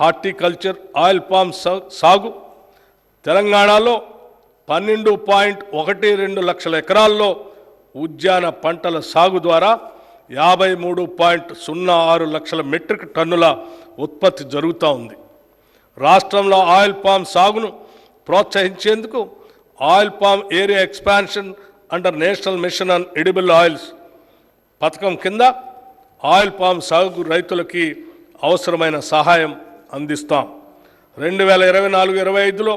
Horticulture oil palm సా- సాగు. తెలంగాణలో పన్నెండు పాయింట్ ఒకటి రెండు లక్షల ఎకరాల్లో ఉద్యాన పంటల సాగు ద్వారా యాభై మూడు పాయింట్ సున్నా ఆరు లక్షల మెట్రిక్ టన్నుల ఉత్పత్తి జరుగుతూ ఉంది. రాష్ట్రంలో ఆయిల్ పామ్ సాగును ప్రోత్సహించేందుకు oil palm area expansion under national mission on edible oils పథకం కింద ఆయిల్ పామ్ సాగు రైతులకి అవసరమైన సహాయం అందిస్తాం. రెండు వేల ఇరవై నాలుగు ఇరవై ఐదులో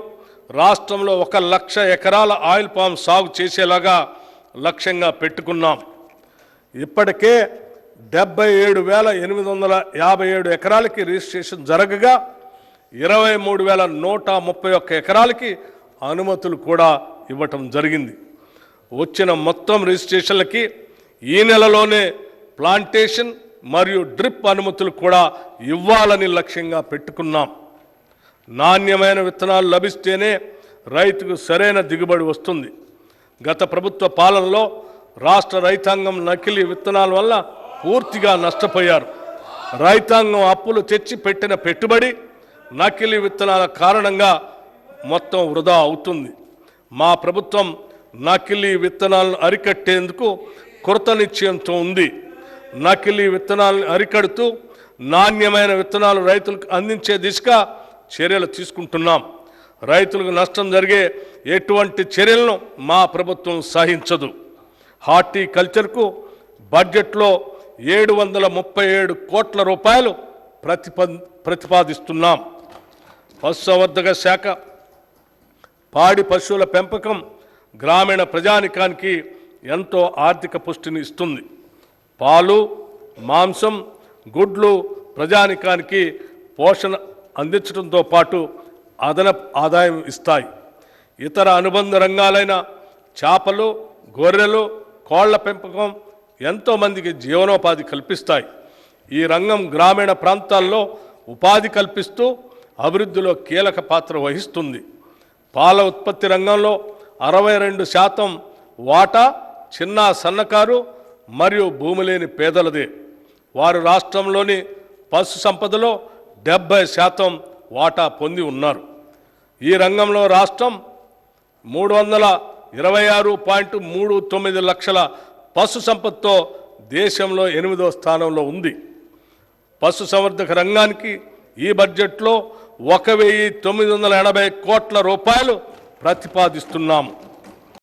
రాష్ట్రంలో ఒక లక్ష ఎకరాల ఆయిల్ పామ్ సాగు చేసేలాగా లక్ష్యంగా పెట్టుకున్నాం. ఇప్పటికే డెబ్బై ఏడు వేల ఎనిమిది వందల యాభై ఏడు ఎకరాలకి రిజిస్ట్రేషన్ జరగగా ఇరవై మూడు వేల నూట ముప్పై ఒక్క ఎకరాలకి అనుమతులు కూడా ఇవ్వటం జరిగింది. వచ్చిన మొత్తం రిజిస్ట్రేషన్లకి ఈ నెలలోనే ప్లాంటేషన్ మరియు డ్రిప్ అనుమతులు కూడా ఇవ్వాలని లక్ష్యంగా పెట్టుకున్నాం. నాణ్యమైన విత్తనాలు లభిస్తేనే రైతుకు సరైన దిగుబడి వస్తుంది. గత ప్రభుత్వ పాలనలో రాష్ట్ర రైతాంగం నకిలీ విత్తనాల వల్ల పూర్తిగా నష్టపోయారు. రైతాంగం అప్పులు తెచ్చి పెట్టిన పెట్టుబడి నకిలీ విత్తనాల కారణంగా మొత్తం వృధా అవుతుంది. మా ప్రభుత్వం నకిలీ విత్తనాలను అరికట్టేందుకు కృత నిశ్చయంతో ఉంది. నకిలీ విత్తనాలను అరికడుతూ నాణ్యమైన విత్తనాలు రైతులకు అందించే దిశగా చర్యలు తీసుకుంటున్నాం. రైతులకు నష్టం జరిగే ఎటువంటి చర్యలను మా ప్రభుత్వం సహించదు. హార్టికల్చర్కు బడ్జెట్లో ఏడు వందల ముప్పై ఏడు కోట్ల రూపాయలు ప్రతిప ప్రతిపాదిస్తున్నాం. పశుసంవర్ధక శాఖ పాడి పశువుల పెంపకం గ్రామీణ ప్రజానికానికి ఎంతో ఆర్థిక పుష్టిని ఇస్తుంది. పాలు మాంసం గుడ్లు ప్రజానికానికి పోషణ అందించడంతో పాటు అదనపు ఆదాయం ఇస్తాయి. ఇతర అనుబంధ రంగాలైన చేపలు గొర్రెలు కోళ్ళ పెంపకం ఎంతోమందికి జీవనోపాధి కల్పిస్తాయి. ఈ రంగం గ్రామీణ ప్రాంతాల్లో ఉపాధి కల్పిస్తూ అభివృద్ధిలో కీలక పాత్ర వహిస్తుంది. పాల ఉత్పత్తి రంగంలో అరవై రెండు శాతం వాటా చిన్న సన్నకారు మరియు భూమి లేని పేదలది. వారు రాష్ట్రంలోని పశు సంపదలో డెబ్బై శాతం వాటా పొంది ఉన్నారు. ఈ రంగంలో రాష్ట్రం మూడు వందల ఇరవై ఆరు పాయింట్ మూడు తొమ్మిది లక్షల పశు సంపదతో దేశంలో ఎనిమిదో స్థానంలో ఉంది. పశు సంవర్ధక రంగానికి ఈ బడ్జెట్లో ఒక వెయ్యి తొమ్మిది వందల ఎనభై కోట్ల రూపాయలు ప్రతిపాదిస్తున్నాము.